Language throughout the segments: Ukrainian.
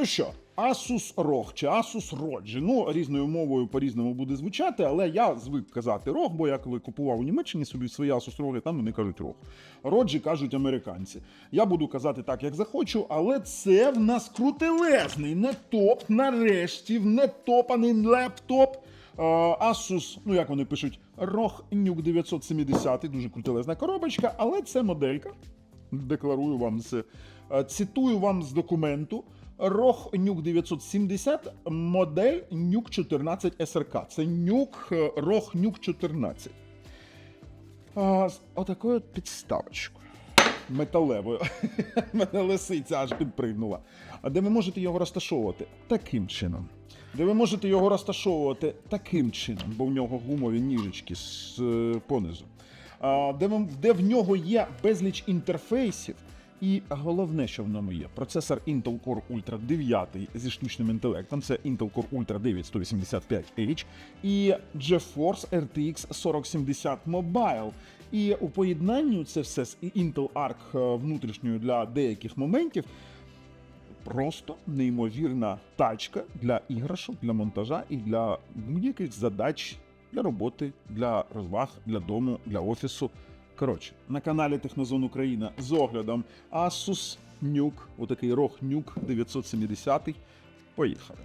Ну що, Asus ROG чи Asus ROG, ну різною мовою по-різному буде звучати, але я звик казати ROG, бо я коли купував у Німеччині собі свої Asus ROG, там вони кажуть ROG. ROG кажуть американці. Я буду казати так, як захочу, але це в нас крутелезний, не топ, нарешті, не топаний лептоп. Е, Asus, ну як вони пишуть, ROG Nuke 970, дуже крутелезна коробочка, але це моделька. Декларую вам це. Е, Цитую вам з документу. ROG Nuke 970, модель Nuke 14 SRK. Це Nuke, е, ROG Nuke 14. А, з отакою от підставочкою. Металевою. Мене лисиця аж підпригнула. А де ви можете його розташовувати? Таким чином. Де ви можете його розташовувати таким чином, бо в нього гумові ніжечки з е, понизу. А, де, ви- де в нього є безліч інтерфейсів. І головне, що в ньому є, процесор Intel Core Ultra 9 зі штучним інтелектом, це Intel Core Ultra 9 185H і GeForce RTX 4070 Mobile. І у поєднанні це все з Intel Arc е, внутрішньою для деяких моментів. Просто неймовірна тачка для іграшок, для монтажа і для будь-яких задач для роботи, для розваг, для дому, для офісу. Коротше, на каналі Технозон Україна з оглядом Asus Nuke, отакий ROG Nuke 970. Поїхали.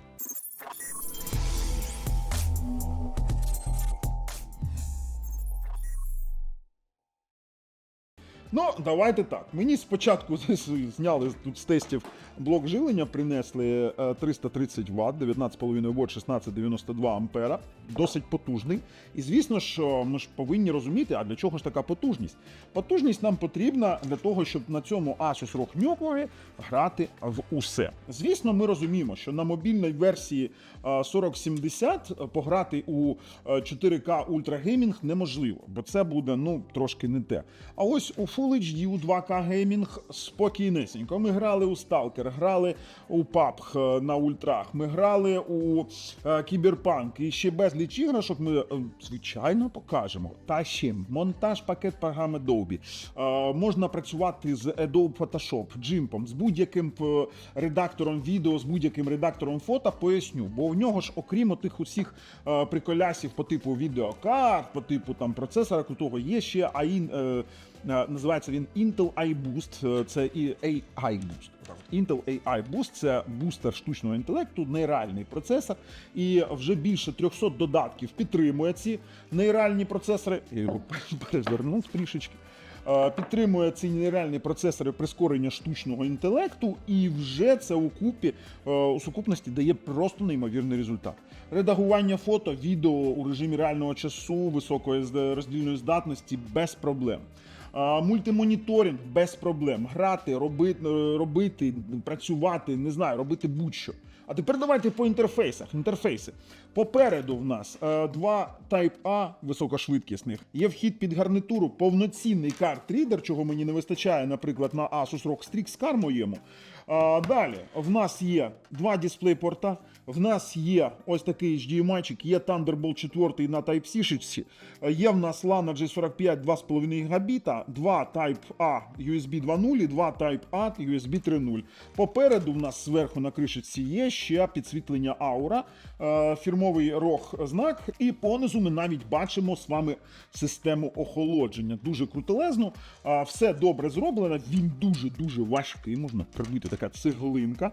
Ну, давайте так. Мені спочатку зняли тут з тестів блок живлення, принесли е, 330 Вт, 19,5 вольт, 1692 ампера. Досить потужний. І звісно, що ми ж повинні розуміти, а для чого ж така потужність? Потужність нам потрібна для того, щоб на цьому Asus ROG Nuke грати в усе. Звісно, ми розуміємо, що на мобільній версії е, 4070 пограти у е, 4К Ultra Gaming неможливо, бо це буде ну трошки не те. А ось у Full HD, у 2К Gaming спокійнесенько. Ми грали у Stalker, грали у PUBG на ультрах, ми грали у е, Кіберпанк і ще безліч іграшок ми е, звичайно покажемо. Та ще монтаж пакет програми Adobe. Е, можна працювати з Adobe Photoshop, Gimpом, з будь-яким е, редактором відео, з будь-яким редактором фото, поясню. Бо в нього ж, окрім тих усіх е, приколясів по типу відеокарт, по типу там процесора крутого, є ще. Е, Е, Називається він Intel iBoost, е, це і AI Boost. Intel AI Boost це бустер штучного інтелекту, нейральний процесор, і вже більше 300 додатків підтримує ці нейральні процесори. Я його перезвернув трішечки. Е, Підтримує ці нейральні процесори прискорення штучного інтелекту, і вже це у купі е, у сукупності дає просто неймовірний результат. Редагування фото, відео у режимі реального часу, високої роздільної здатності без проблем. Мультимоніторинг без проблем. Грати, робити, робити, працювати, не знаю, робити будь-що. А тепер давайте по інтерфейсах. Інтерфейси. Попереду в нас е, два Type A високошвидкісних. Є вхід під гарнитуру, повноцінний карт-рідер, чого мені не вистачає, наприклад, на Asus ROG Strix Car моєму. А, далі в нас є два дисплей-порта. В нас є ось такий HDMI, є Thunderbolt 4 на Type-C. Є в нас LAN G45 2,5 габіта, два Type-A USB 2.0 і два Type-A USB 3.0. Попереду в нас зверху на кришечці є ще підсвітлення аура, е, фірмовий рог знак, і понизу ми навіть бачимо з вами систему охолодження. Дуже крутелезно, все добре зроблено. Він дуже-дуже важкий, можна прибити така цеглинка.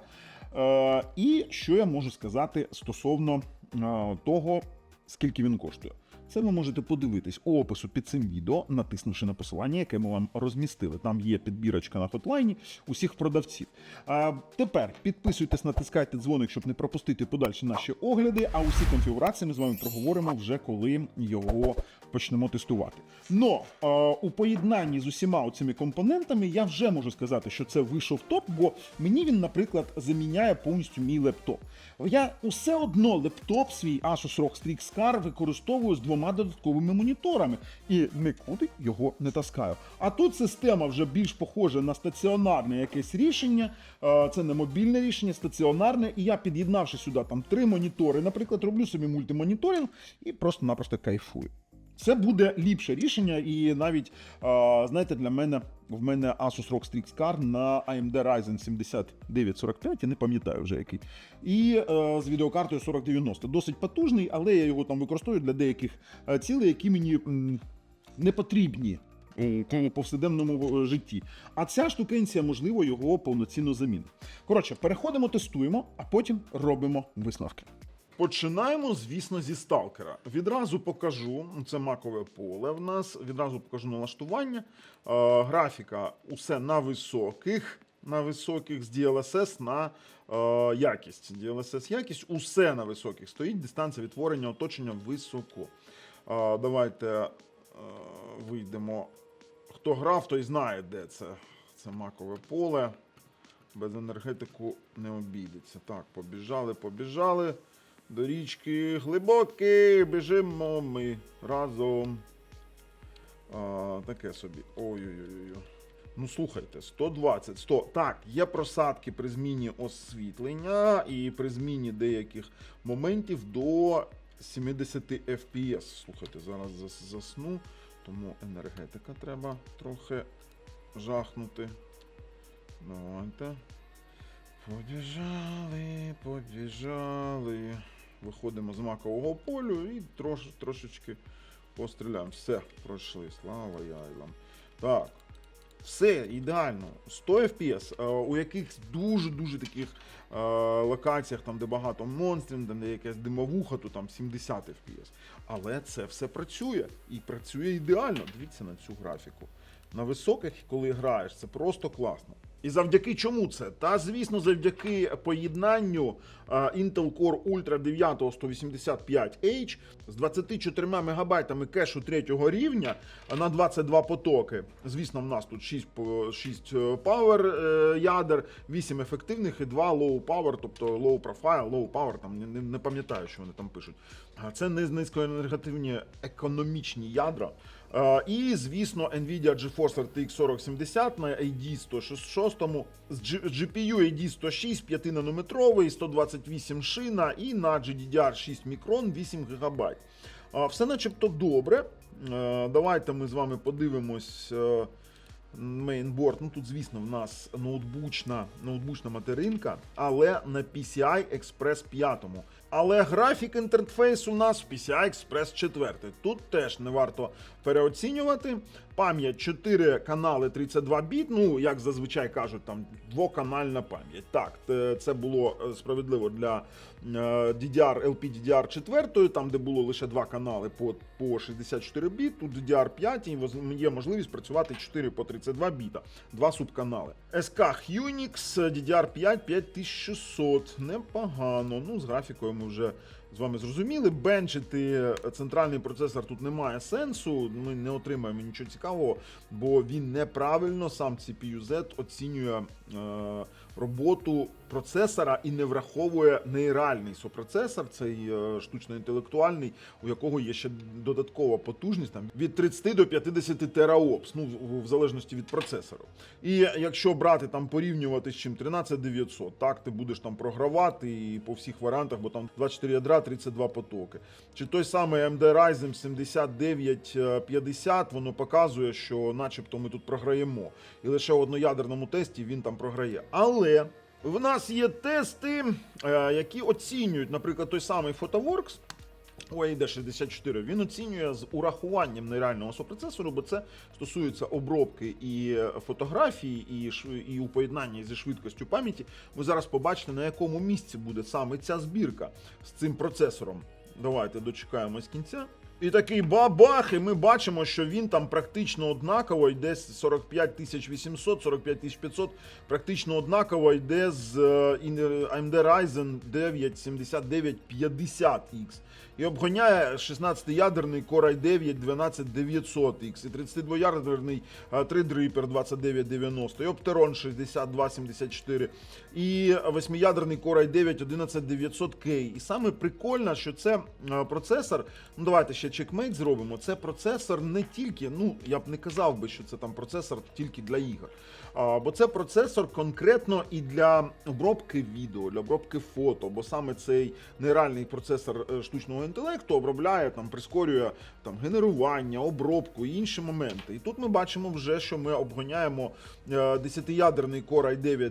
Е, І що я можу сказати стосовно е, того, скільки він коштує. Це ви можете подивитись у опису під цим відео, натиснувши на посилання, яке ми вам розмістили. Там є підбірочка на хотлайні усіх продавців. А тепер підписуйтесь, натискайте дзвоник, щоб не пропустити подальші наші огляди. А усі конфігурації ми з вами проговоримо вже коли його почнемо тестувати. Но е, у поєднанні з усіма цими компонентами я вже можу сказати, що це вийшов топ, бо мені він, наприклад, заміняє повністю мій лептоп. Я усе одно лептоп свій Asus ROG Strix Car використовую з двома додатковими моніторами і нікуди його не таскаю. А тут система вже більш похожа на стаціонарне якесь рішення. Е, Це не мобільне рішення, стаціонарне. І я під'єднавши сюди там три монітори, наприклад, роблю собі мультимоніторинг і просто-напросто кайфую. Це буде ліпше рішення, і навіть знаєте, для мене в мене Asus ROG Strix Car на AMD Ryzen 7945, я не пам'ятаю вже який. І е, з відеокартою 4090. Досить потужний, але я його там використовую для деяких е, цілей, які мені не потрібні у по- повсякденному е, житті. А ця штукенція, можливо, його повноцінно замінить. Коротше, переходимо, тестуємо, а потім робимо висновки. Починаємо, звісно, зі сталкера. Відразу покажу, це макове поле в нас. Відразу покажу налаштування. Е, графіка усе на високих, на високих з DLSS на е, якість. DLSS якість, усе на високих стоїть. Дистанція відтворення оточення високо. Е, давайте е, вийдемо. Хто грав, той знає, де це. Це макове поле. Без енергетику не обійдеться. Так, побіжали, побіжали. До річки глибокі, біжимо ми разом. А, таке собі. Ой-ой-ой. Ну слухайте, 120, 100. Так, є просадки при зміні освітлення і при зміні деяких моментів до 70 FPS. Слухайте, зараз засну, тому енергетика треба трохи жахнути. Давайте. Побіжали, побіжали. Виходимо з макового полю і трош, трошечки постріляємо. Все, пройшли. Слава яйлам. Так. Все ідеально. 100 FPS, е, у якихось дуже-дуже таких е, локаціях, там, де багато монстрів, там, де якась димовуха, то там 70 FPS. Але це все працює. І працює ідеально. Дивіться на цю графіку. На високих, коли граєш, це просто класно. І завдяки чому це? Та звісно, завдяки поєднанню Intel Core Ultra 9 185H з 24 МБ кешу третього рівня на 22 потоки. Звісно, в нас тут 6, 6 power е, ядер, 8 ефективних і 2 low power, тобто low profile, low power, там не, не, пам'ятаю, що вони там пишуть. Це не низькоенергативні економічні ядра. Е, І, звісно, Nvidia GeForce RTX 4070 на AD 106, з GPU AD 106, 5 нанометровий, 128 шина і на GDDR6 мікрон 8 ГБ. Все начебто добре. Е, Давайте ми з вами подивимось. е, Мейнборд, ну тут, звісно, в нас ноутбучна, ноутбучна материнка, але на PCI Express 5. Але графік інтерфейс у нас в PCI Express 4. Тут теж не варто переоцінювати. Пам'ять 4 канали 32 біт. Ну, як зазвичай кажуть, там двоканальна пам'ять. Так, це було е, справедливо для е, DDR, LPDDR 4, там де було лише два канали по, по 64 біт. Тут DDR 5 і є можливість працювати 4 по 32 біта, два субканали. SK Unix DDR5 5600. Непогано. Ну, з графікою ми вже з вами зрозуміли. Бенчити центральний процесор тут немає сенсу. Ми не отримаємо нічого цікавого, бо він неправильно сам CPU-Z оцінює е, роботу процесора і не враховує нейральний сопроцесор, цей е, штучно-інтелектуальний, у якого є ще додаткова потужність там від 30 до 50 тераопс, ну в, залежності від процесору. І якщо брати там порівнювати з чим 13900, так ти будеш там програвати і по всіх варіантах, бо там 24 ядра, 32 потоки. Чи той самий AMD Ryzen 7950, воно показує, що начебто ми тут програємо. І лише в одноядерному тесті він там програє. Але в нас є тести, е, які оцінюють, наприклад, той самий Photoworks. UAD 64 він оцінює з урахуванням нейрального сопроцесору, бо це стосується обробки і фотографії, і, і у поєднанні зі швидкістю пам'яті. Ви зараз побачите, на якому місці буде саме ця збірка з цим процесором. Давайте дочекаємось кінця. І такий бабах, і ми бачимо, що він там практично однаково йде з 45800, 45500, практично однаково йде з е, AMD Ryzen 9 7950X. І обгоняє 16-ядерний Core i9 12900X, і 32-ядерний е, Threadripper 2990, і Opteron 6274, і 8-ядерний Core i9 11900K. І саме прикольно, що це е, процесор, ну давайте ще чекмейт зробимо. Це процесор не тільки, ну я б не казав би, що це там процесор тільки для ігор. А, бо це процесор конкретно і для обробки відео, для обробки фото, бо саме цей нейральний процесор е, штучного інтелекту обробляє там, прискорює там генерування, обробку і інші моменти. І тут ми бачимо вже, що ми обгоняємо е, 10-ядерний Core i9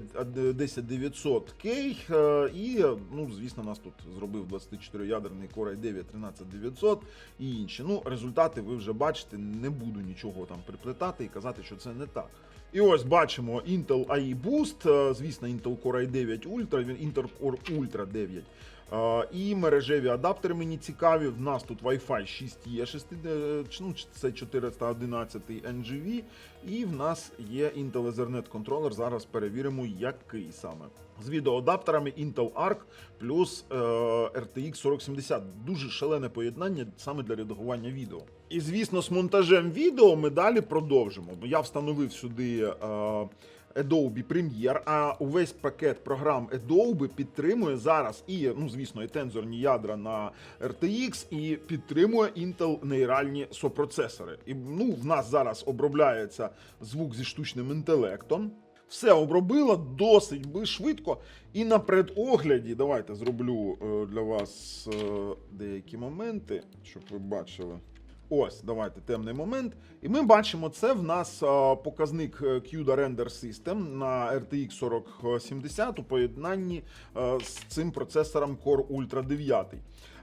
10900K, е, і ну, звісно, нас тут зробив 24-ядерний Core i9 13900 і інші. Ну, результати ви вже бачите, не буду нічого там приплетати і казати, що це не так. І ось бачимо Intel AI Boost, е, звісно, Intel Core i9 Ultra, він Intel Core Ultra 9. І мережеві адаптери мені цікаві. В нас тут Wi-Fi 6 є 6, е, ну, це 411 NGV, і в нас є Intel Ethernet контролер. Зараз перевіримо, який саме. З відеоадаптерами Intel Arc плюс е, RTX 4070. Дуже шалене поєднання саме для редагування відео. І звісно, з монтажем відео ми далі продовжимо. Бо я встановив сюди. Е, Adobe Premiere, а увесь пакет програм Adobe підтримує зараз і, ну звісно, і тензорні ядра на RTX, і підтримує Intel нейральні сопроцесори. І ну, в нас зараз обробляється звук зі штучним інтелектом. Все обробило досить швидко. І на предогляді, давайте зроблю е, для вас е, деякі моменти, щоб ви бачили. Ось, давайте темний момент. І ми бачимо, це в нас показник е, CUDA Render System на RTX 4070 у поєднанні а, з цим процесором Core Ultra 9.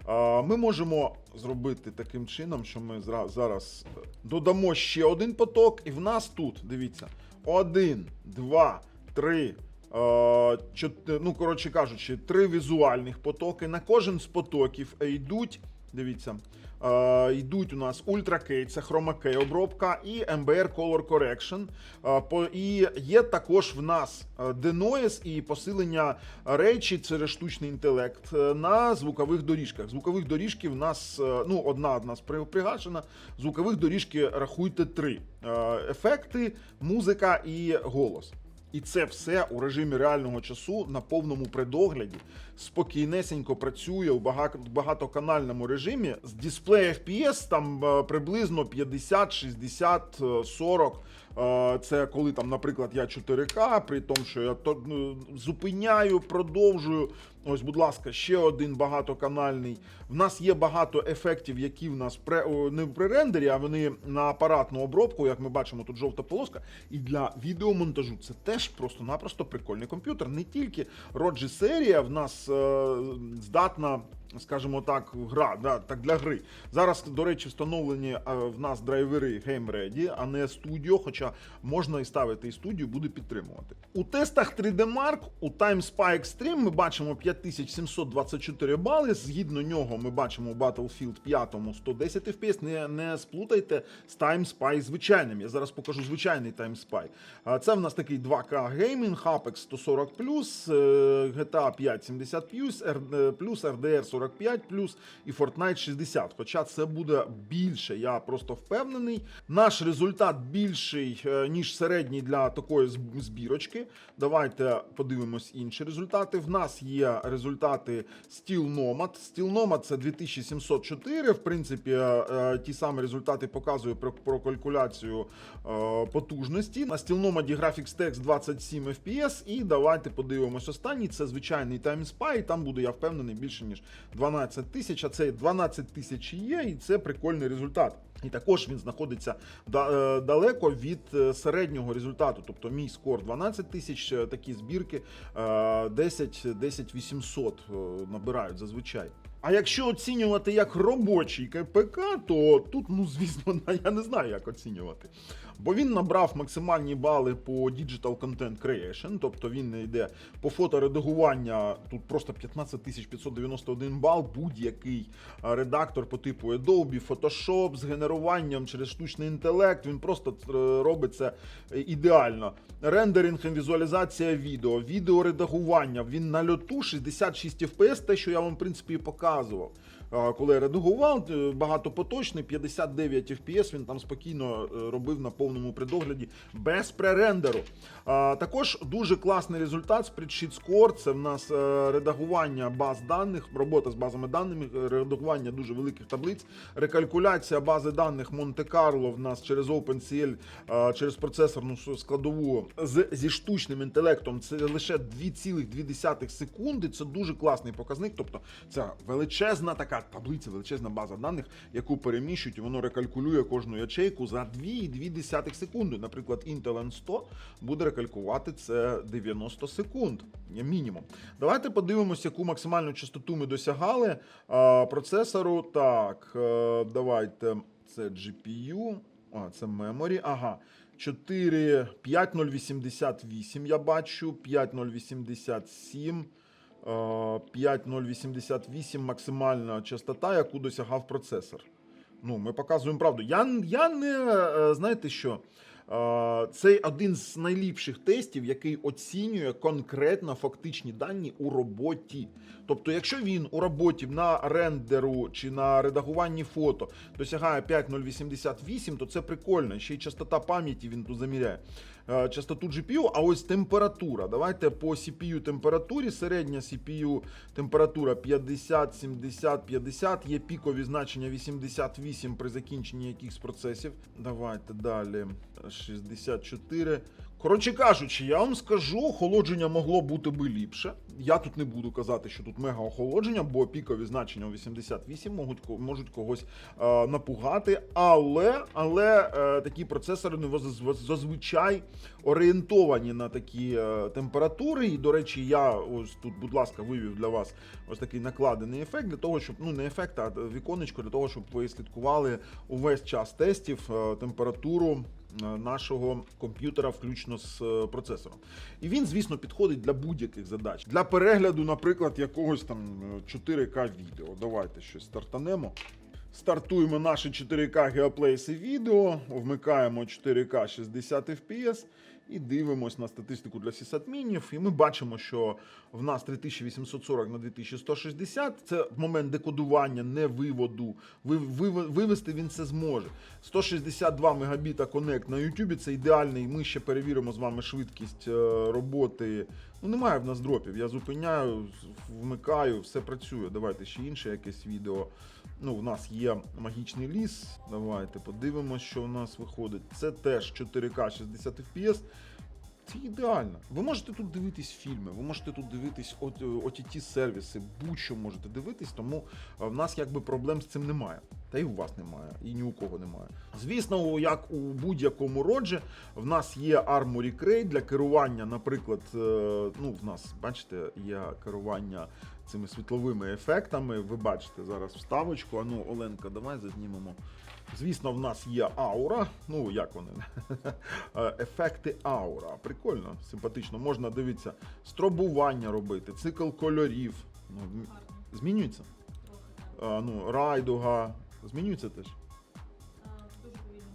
А, Ми можемо зробити таким чином, що ми зараз е, додамо ще один поток, і в нас тут, дивіться, один, два, три. е, Ну, коротше кажучи, три візуальних потоки. На кожен з потоків йдуть, дивіться, Е, йдуть у нас Ultra K, це Chroma Key обробка, і MBR Color Correction. Е, і є також в нас е, denoise і посилення речі через штучний інтелект е, на звукових доріжках. Звукових доріжки в нас е, ну, одна одна спри- пригашена. Звукових доріжки рахуйте три: Е, ефекти, музика і голос. І це все у режимі реального часу на повному предогляді спокійнесенько працює у багатоканальному режимі з дисплея FPS там е, приблизно 50, 60, е, 40. Е, Це коли там, наприклад, я 4К, при тому, що я то ну, зупиняю, продовжую. Ось, будь ласка, ще один багатоканальний. В нас є багато ефектів, які в нас пре, не при рендері, а вони на апаратну обробку, як ми бачимо, тут жовта полоска. І для відеомонтажу це теж просто-напросто прикольний комп'ютер. Не тільки ROG серія в нас е, здатна. Скажімо так, гра, да, так для гри. Зараз, до речі, встановлені е, в нас драйвери Game Ready, а не Studio, хоча можна і ставити і Studio, буде підтримувати. У тестах 3D Mark у Time Spy Extreme ми бачимо 5724 бали. Згідно нього ми бачимо Battlefield 5 110 FPS. Не, не сплутайте з Time Spy звичайним. Я зараз покажу звичайний Time Spy. Це в нас такий 2К геймінг, Apex 140 е, GTA 5 70 плюс RDR 45 і Fortnite 60. Хоча це буде більше, я просто впевнений. Наш результат більший, е, ніж середній для такої збірочки. Давайте подивимось інші результати. В нас є результати Steel Nomad. Steel Nomad це 2704. В принципі, е, е, ті самі результати показує про, про калькуляцію е, потужності. На Steel Nomad Graphics Text 27 FPS. І давайте подивимось останній. Це звичайний Time Spy. І там буде, я впевнений, більше ніж 12 тисяч. А це 12 тисяч є, і це прикольний результат. І також він знаходиться е, далеко від е, середнього результату. Тобто мій скор 12 тисяч, е, такі збірки е, 10, 10 800 е, набирають зазвичай. А якщо оцінювати як робочий КПК, то тут, ну звісно, я не знаю, як оцінювати. Бо він набрав максимальні бали по Digital Content Creation, тобто він не йде по фоторедагування, тут просто 15 591 бал, будь-який редактор по типу Adobe, Photoshop з генеруванням через штучний інтелект, він просто е, робить це е, ідеально. Рендеринг і візуалізація відео, відеоредагування, він на льоту 66 FPS, те, що я вам в принципі і показував. Коли редагував, е, багатопоточний, 59 FPS він там спокійно е, робив на повному предогляді без пререндеру. Також дуже класний результат Spreadsheet Score. Це в нас е, редагування баз даних, робота з базами даними, е, редагування дуже великих таблиць, рекалькуляція бази даних Монте-Карло в нас через OpenCL, через процесорну складову з, зі штучним інтелектом. Це лише 2,2 секунди. Це дуже класний показник. Тобто це величезна така таблиця, величезна база даних, яку переміщують, і воно рекалькулює кожну ячейку за 2,2 секунди. Наприклад, Intel N100 буде рекалькувати це 90 секунд. Мінімум. Давайте подивимося, яку максимальну частоту ми досягали а, процесору. Так, е, давайте. Це GPU. А, це memory. Ага. 4, 5088 я бачу, 5087. Е, 5088 максимальна частота, яку досягав процесор. Ну, ми показуємо правду. Я, я не е, знаєте що. Е, Це один з найліпших тестів, який оцінює конкретно фактичні дані у роботі. Тобто, якщо він у роботі на рендеру чи на редагуванні фото досягає 5088, то це прикольно. Ще й частота пам'яті він тут заміряє. Е, Частоту GPU, а ось температура. Давайте по CPU температурі. Середня CPU температура 50, 70, 50. Є пікові значення 88 при закінченні якихось процесів. Давайте далі. 64. Коротше кажучи, я вам скажу, охолодження могло бути би ліпше. Я тут не буду казати, що тут мега охолодження, бо пікові значення у 88 можуть, можуть когось е, напугати. Але, але е, такі процесори воз- зазвичай орієнтовані на такі е, температури. І, до речі, я ось тут, будь ласка, вивів для вас ось такий накладений ефект для того, щоб ну не ефект, а віконечко для того, щоб ви слідкували увесь час тестів е, температуру нашого комп'ютера, включно з е, процесором. І він, звісно, підходить для будь-яких задач. Для перегляду, наприклад, якогось там е, 4К відео. Давайте щось стартанемо. Стартуємо наші 4К геоплейси відео, вмикаємо 4К 60 FPS і дивимось на статистику для сісадмінів. І ми бачимо, що в нас 3840 на 2160 це момент декодування, не виводу. Ви, ви, вивести він це зможе. 162 мегабіта конект на YouTube це ідеальний. Ми ще перевіримо з вами швидкість е, роботи. Ну, немає в нас дропів. Я зупиняю, вмикаю, все працює. Давайте ще інше якесь відео. Ну, у нас є магічний ліс. Давайте подивимося, що у нас виходить. Це теж 4К 60 FPS. Це ідеально. Ви можете тут дивитись фільми, ви можете тут дивитись ott сервіси, будь-що можете дивитись, тому е, в нас якби проблем з цим немає. Та й у вас немає, і ні у кого немає. Звісно, як у будь-якому роджі, в нас є Armory Crate для керування, наприклад, е, ну, в нас, бачите, є керування цими світловими ефектами. Ви бачите зараз вставочку. А ну, Оленка, давай зазнімемо. Звісно, в нас є аура. Ну, як вони? Е, Ефекти аура. Прикольно, симпатично. Можна дивитися, стробування робити, цикл кольорів. Ну, змінюється? А, ну, райдуга. Змінюється теж.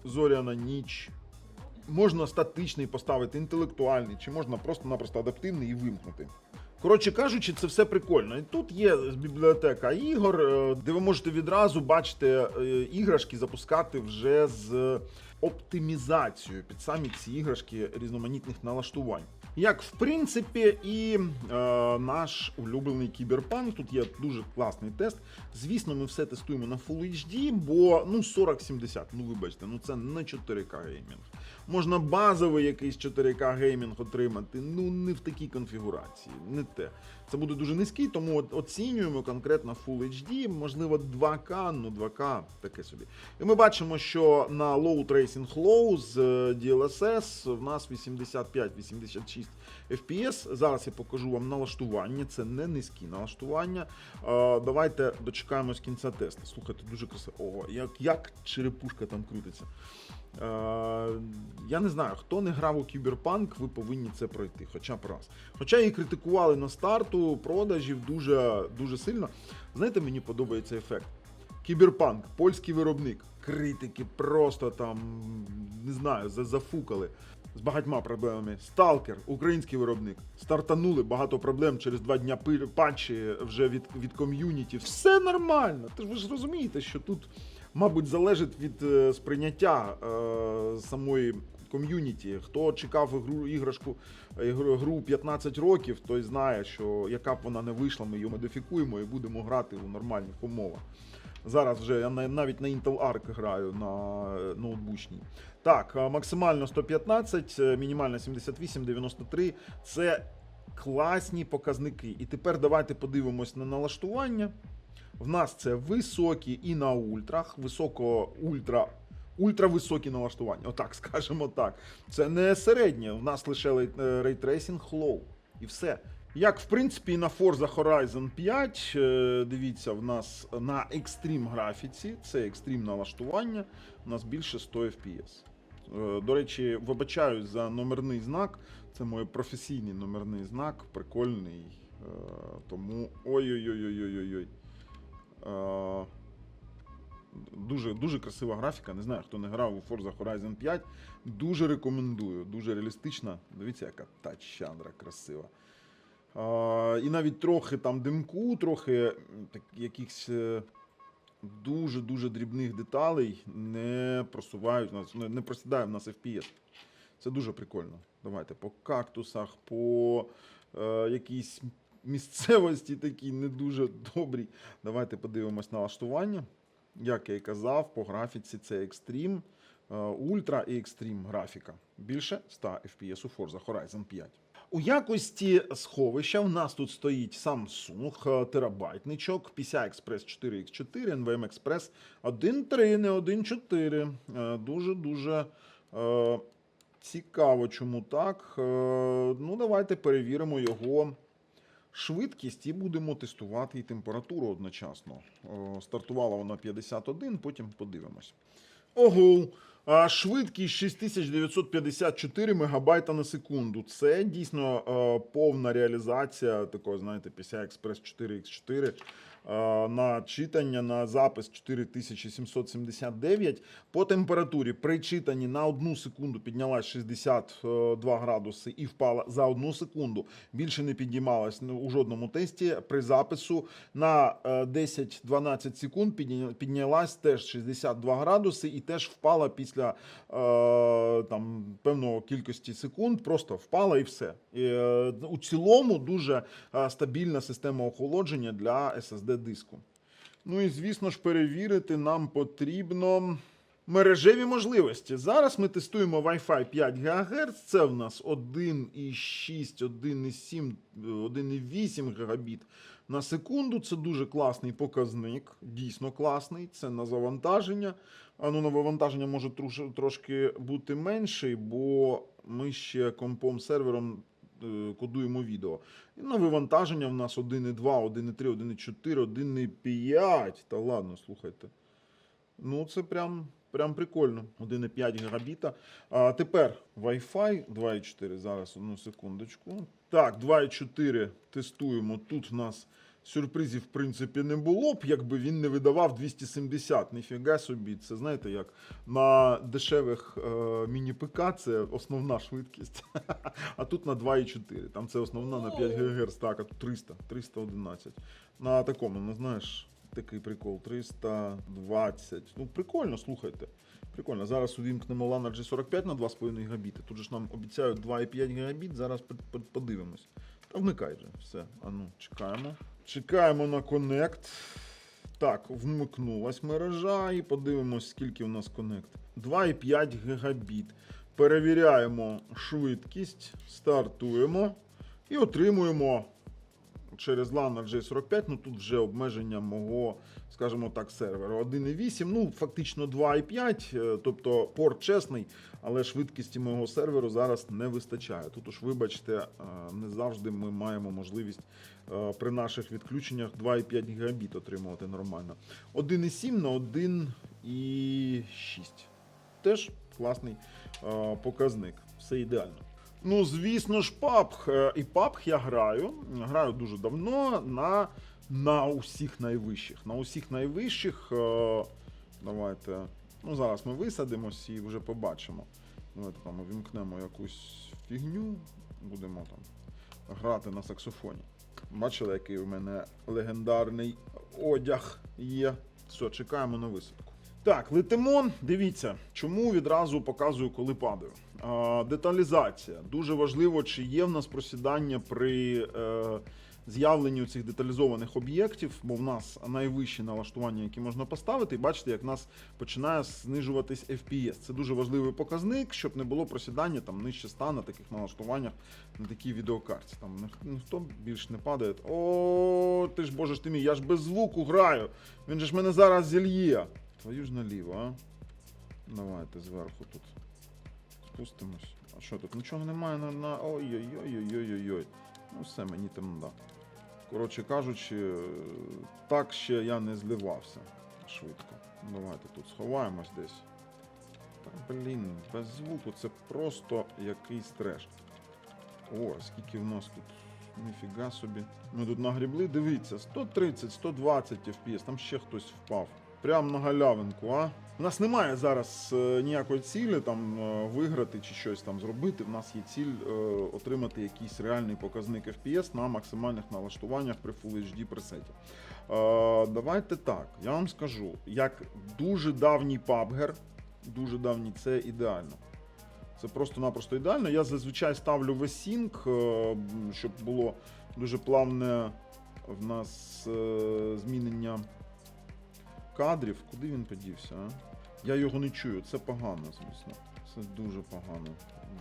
Зоряна ніч. Можна статичний поставити, інтелектуальний, чи можна просто-напросто адаптивний і вимкнути. Коротше кажучи, це все прикольно. І тут є бібліотека ігор, е, де ви можете відразу бачити е, іграшки, запускати вже з оптимізацією під самі ці іграшки різноманітних налаштувань. Як в принципі, і е, наш улюблений кіберпанк. Тут є дуже класний тест. Звісно, ми все тестуємо на Full HD, бо ну 4070, ну вибачте, ну це не 4К геймінг. Можна базовий якийсь 4К геймінг отримати. Ну не в такій конфігурації, не те. Це буде дуже низький, тому от оцінюємо конкретно Full HD, можливо, 2К, ну 2К таке собі. І ми бачимо, що на Low Tracing Low з е, DLSS в нас 85-86 FPS. Зараз я покажу вам налаштування. Це не низькі налаштування. Е, Давайте дочекаємось кінця тесту. Слухайте, дуже красиво. Ого, як, як черепушка там крутиться. Е, я не знаю, хто не грав у кіберпанк, ви повинні це пройти, хоча б раз. Хоча її критикували на старту продажів дуже, дуже сильно. Знаєте, мені подобається ефект. Кіберпанк, польський виробник. Критики просто там не знаю, зафукали. з багатьма проблемами. Сталкер, український виробник. Стартанули багато проблем через два дня патчі вже від, від ком'юніті. Все нормально. Ти ж ви ж розумієте, що тут, мабуть, залежить від е, сприйняття е, самої ком'юніті. Хто чекав ігру іграшку ігру, гру 15 років, той знає, що яка б вона не вийшла, ми її модифікуємо і будемо грати у нормальних умовах. Зараз вже я навіть на Intel Arc граю на е, ноутбучній. Так, максимально 115, е, мінімально 78, 93. Це класні показники. І тепер давайте подивимось на налаштування. В нас це високі і на ультрах, високо ультра. Ультрависокі налаштування, отак скажемо так. Це не середнє. У нас лише рейтрейсінг low. І все. Як в принципі на Forza Horizon 5, е, дивіться, в нас на екстрім графіці, це екстрім налаштування, у нас більше 100 FPS. Е, До речі, вибачаюсь за номерний знак. Це мій професійний номерний знак, прикольний. е, Тому ой-ой-ой-ой-ой-ой. Е, Дуже, дуже красива графіка. Не знаю, хто не грав у Forza Horizon 5. Дуже рекомендую. Дуже реалістична. Дивіться, яка та чандра красива. А, і навіть трохи там димку, трохи так, якихось е, дуже-дуже дрібних деталей не просувають нас, не просідає в нас FPS. Це дуже прикольно. Давайте по кактусах, по е, якійсь місцевості такій не дуже добрій. Давайте подивимось на налаштування. Як я і казав, по графіці це екстрім, е, ультра і екстрім графіка. Більше 100 FPS у Forza Horizon 5. У якості сховища в нас тут стоїть Samsung е, терабайтничок, PCI Express 4X4, NVMe Express 1.3, не 1.4. Е, Дуже-дуже е, цікаво, чому так. Е, Ну, давайте перевіримо його швидкість і будемо тестувати і температуру одночасно. Стартувала вона 51, потім подивимось. Ого, а швидкість 6954 мегабайта на секунду. Це дійсно е, повна реалізація такого, знаєте, PCI Express 4X4 е, на читання на запис 4779. По температурі при читанні на одну секунду піднялась 62 градуси і впала за одну секунду. Більше не підіймалась ну, у жодному тесті. При запису на е, 10-12 секунд піднялась теж 62 градуси і теж впала після е, там певного кількості секунд. Просто впала і все. Е, у цілому дуже е, стабільна система охолодження для SSD диску. Ну і звісно ж, перевірити нам потрібно мережеві можливості. Зараз ми тестуємо Wi-Fi 5 ГГц. Це в нас 1,6, 1,7, 1,8 Гбіт на секунду. Це дуже класний показник, дійсно класний. Це на завантаження. А ну на вивантаження може трошки бути менший, бо ми ще компом сервером кодуємо відео. І на вивантаження в нас 1,2, 1,3, 1,4, 1,5. Та ладно, слухайте. Ну, це прям, прям прикольно. 1,5 гігабіта. А тепер Wi-Fi 2,4. Зараз одну секундочку. Так, 2,4 тестуємо. Тут в нас сюрпризів, в принципі, не було б, якби він не видавав 270. Ніфіга собі. Це знаєте, як на дешевих е, міні-ПК це основна швидкість. А тут на 2,4. Там це основна на 5 ГГц. Так, а тут 300, 311. На такому, ну знаєш, такий прикол. 320. Ну, прикольно, слухайте. Прикольно. Зараз увімкнемо LAN G45 на 2,5 гігабіти. Тут же ж нам обіцяють 2,5 гігабіт. Зараз по- по- подивимось. Та вмикай же. Все. А ну, чекаємо. Чекаємо на Connect. Так, вмикнулась мережа і подивимось, скільки у нас Connect. 2,5 гігабіт. Перевіряємо швидкість, стартуємо і отримуємо через LAN на J45, ну тут вже обмеження мого, скажімо так, серверу. 1,8, ну фактично 2,5, е, тобто порт чесний, але швидкості мого серверу зараз не вистачає. Тут уж, вибачте, е, не завжди ми маємо можливість е, при наших відключеннях 2,5 гігабіт отримувати нормально. 1,7 на 1,6. Теж класний показник. Все ідеально. Ну, звісно ж, PUBG. І PUBG я граю. Граю дуже давно на, на усіх найвищих. На усіх найвищих. е, Давайте. Ну, зараз ми висадимось і вже побачимо. Давайте там увімкнемо якусь фігню, будемо там грати на саксофоні. Бачили, який у мене легендарний одяг є. Все, чекаємо на висадку. Так, летимо. Дивіться, чому відразу показую, коли падаю. А, деталізація. Дуже важливо, чи є в нас просідання при е, з'явленню цих деталізованих об'єктів, бо в нас найвищі налаштування, які можна поставити, і бачите, як в нас починає знижуватись FPS. Це дуже важливий показник, щоб не було просідання там нижче 100 на таких налаштуваннях на такій відеокарті. Там ніхто більш не падає. О, ти ж боже ж ти мій, я ж без звуку граю. Він же ж мене зараз зільє. Твою ж наліво, а? Давайте зверху тут спустимось. А що тут? Нічого немає на. на... Ой-ой-ой-ой-ой-ой. Ну все, мені там да. Коротше кажучи, так ще я не зливався швидко. Давайте тут сховаємось десь. Та, блін, без звуку це просто якийсь треш. О, скільки в нас тут. Ніфіга собі. Ми тут нагрібли, дивіться, 130, 120 FPS, там ще хтось впав. Прям на галявинку, а? У нас немає зараз е, ніякої цілі там е, виграти чи щось там зробити. У нас є ціль е, отримати якийсь реальний показник FPS на максимальних налаштуваннях при Full HD пресеті. Е, давайте так, я вам скажу, як дуже давній PUBG, дуже давній, це ідеально. Це просто-напросто ідеально. Я зазвичай ставлю весінг, щоб було дуже плавне в нас е, змінення кадрів. Куди він подівся? А? Я його не чую. Це погано, звісно. Це дуже погано.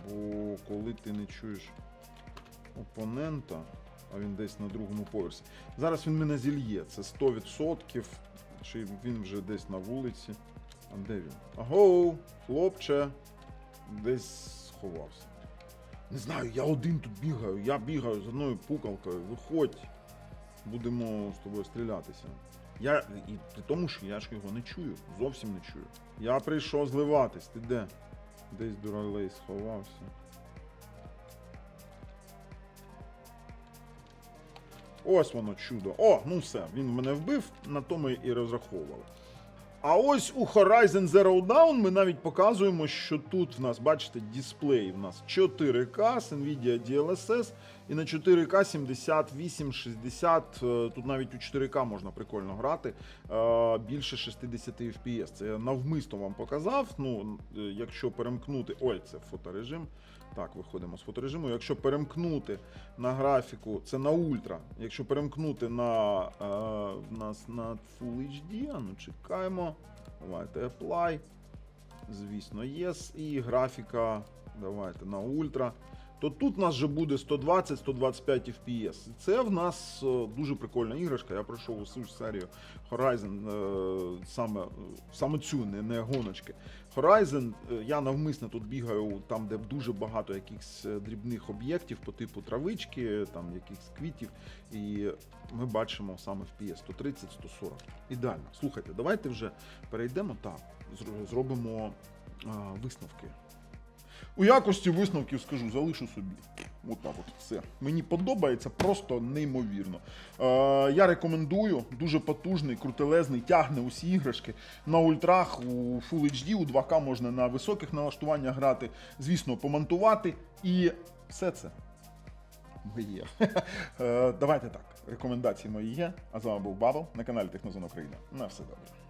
Бо коли ти не чуєш опонента, а він десь на другому поверсі. Зараз він мене зільє. Це 100%. Чи він вже десь на вулиці. А де він? Аго, хлопче десь сховався. Не знаю, я один тут бігаю, я бігаю з одною пукалкою, виходь, будемо з тобою стрілятися. Я і тому, що я ж його не чую, зовсім не чую. Я прийшов зливатись, ти де? Десь дуралей сховався. Ось воно чудо. О, ну все, він мене вбив, на тому і розраховували. А ось у Horizon Zero Dawn ми навіть показуємо, що тут в нас, бачите, дисплей в нас 4К з Nvidia DLSS і на 4К 78, 60, е, тут навіть у 4К можна прикольно грати, е, більше 60 FPS. Це я навмисно вам показав. Ну, е, якщо перемкнути. Ой, це фоторежим. Так, виходимо з фоторежиму. Якщо перемкнути на графіку, це на ультра. Якщо перемкнути на е, в нас на Full HD, ну чекаємо. Давайте Apply. Звісно, Yes. І графіка. Давайте на ультра. То тут нас вже буде 120-125 FPS. Це в нас е, дуже прикольна іграшка. Я пройшов усю серію Horizon, е, саме, е, саме цю, не, не гоночки. Horizon, я навмисно тут бігаю там, де дуже багато якихось дрібних об'єктів по типу травички, там якихось квітів. І ми бачимо саме FPS 130-140. Ідеально. Слухайте, давайте вже перейдемо зро- зробимо висновки. У якості висновків скажу, залишу собі. От так от все. Мені подобається просто неймовірно. Е, я рекомендую, дуже потужний, крутелезний, тягне усі іграшки. На ультрах у Full HD, у 2К можна на високих налаштуваннях грати, звісно, помонтувати. І все це моє. Е, Давайте так. Рекомендації мої є. А з вами був Бабл на каналі Технозон Україна. На все добре.